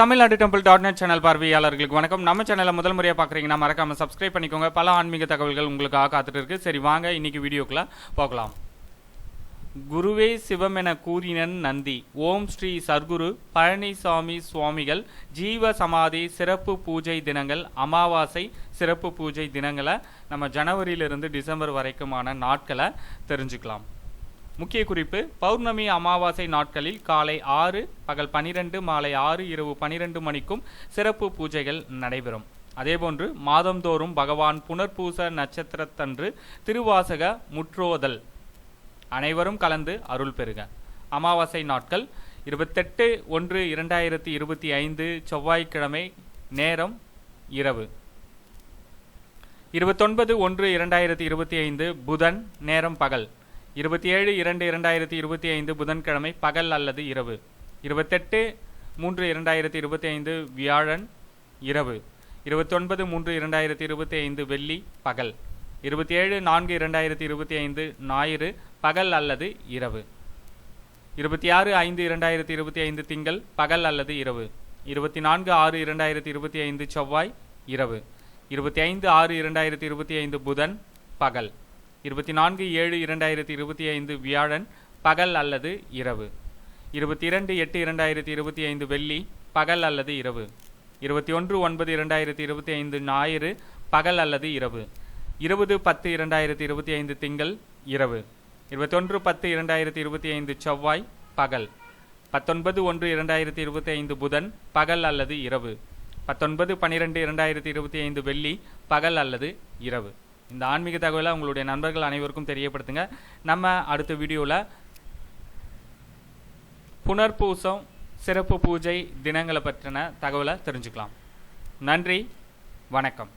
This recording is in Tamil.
Tamil Nadu temple dot net channel பார்வையாளர்களுக்கு வணக்கம். நம்ம சேனலை முதல் முறையாக பார்க்குறீங்கன்னா மறக்காம சப்ஸ்கிரைப் பண்ணிக்கோங்க. பல ஆன்மீக தகவல்கள் உங்களுக்காக காத்துட்டு இருக்கு. சரி வாங்க இன்னைக்கு வீடியோக்குள்ள போகலாம். குருவே சிவம் என கூறினன் நந்தி. ஓம் ஸ்ரீ சர்க்குரு பழனிசாமி சுவாமிகள். ஜீவ சமாதி சிறப்பு பூஜை தினங்கள். அமாவாசை சிறப்பு பூஜை தினங்களை நம்ம ஜனவரியிலிருந்து டிசம்பர் வரைக்குமான நாட்களை தெரிஞ்சுக்கலாம். முக்கிய குறிப்பு பௌர்ணமி அமாவாசை நாட்களில் காலை ஆறு பகல் பனிரெண்டு மாலை ஆறு இரவு பனிரெண்டு மணிக்கும் சிறப்பு பூஜைகள் நடைபெறும். அதேபோன்று மாதந்தோறும் பகவான் புனர்பூச நட்சத்திரத்தன்று திருவாசக முற்றோதல் அனைவரும் கலந்து அருள் பெறுக. அமாவாசை நாட்கள் இருபத்தெட்டு ஒன்று இரண்டாயிரத்தி இருபத்தி ஐந்து செவ்வாய்க்கிழமை நேரம் இரவு. இருபத்தொன்பது ஒன்று இரண்டாயிரத்தி இருபத்தி ஐந்து புதன் நேரம் பகல். இருபத்தி ஏழு இரண்டு இரண்டாயிரத்தி இருபத்தி ஐந்து புதன்கிழமை பகல் அல்லது இரவு. இருபத்தெட்டு மூன்று இரண்டாயிரத்தி இருபத்தி ஐந்து வியாழன் இரவு. இருபத்தொன்பது மூன்று இரண்டாயிரத்தி இருபத்தி ஐந்து வெள்ளி பகல். இருபத்தி ஏழு நான்கு இரண்டாயிரத்தி இருபத்தி ஐந்து ஞாயிறு பகல் அல்லது இரவு. இருபத்தி ஆறு ஐந்து இரண்டாயிரத்தி இருபத்தி ஐந்து திங்கள் பகல் அல்லது இரவு. இருபத்தி நான்கு ஆறு இரண்டாயிரத்தி இருபத்தி ஐந்து செவ்வாய் இரவு. இருபத்தி ஐந்து ஆறு இரண்டாயிரத்தி இருபத்தி ஐந்து புதன் பகல். இருபத்தி நான்கு ஏழு இரண்டாயிரத்தி இருபத்தி ஐந்து வியாழன் பகல் அல்லது இரவு. இருபத்தி இரண்டு எட்டு இரண்டாயிரத்தி இருபத்தி ஐந்து வெள்ளி பகல் அல்லது இரவு. இருபத்தி ஒன்று ஒன்பது இரண்டாயிரத்தி இருபத்தி ஐந்து ஞாயிறு பகல் அல்லது இரவு. இருபது பத்து இரண்டாயிரத்தி இருபத்தி ஐந்து திங்கள் இரவு. இருபத்தொன்று பத்து இரண்டாயிரத்தி இருபத்தி ஐந்து செவ்வாய் பகல். பத்தொன்பது ஒன்று இரண்டாயிரத்தி இருபத்தி ஐந்து புதன் பகல் அல்லது இரவு. பத்தொன்பது பன்னிரெண்டு இரண்டாயிரத்தி இருபத்தி ஐந்து வெள்ளி பகல் அல்லது இரவு. இந்த ஆன்மீக தகவலை உங்களுடைய நண்பர்கள் அனைவருக்கும் தெரியப்படுத்துங்க. நம்ம அடுத்த வீடியோவில் புனர்பூசம் சிறப்பு பூஜை தினங்களை பற்றின தகவலை தெரிஞ்சுக்கலாம். நன்றி வணக்கம்.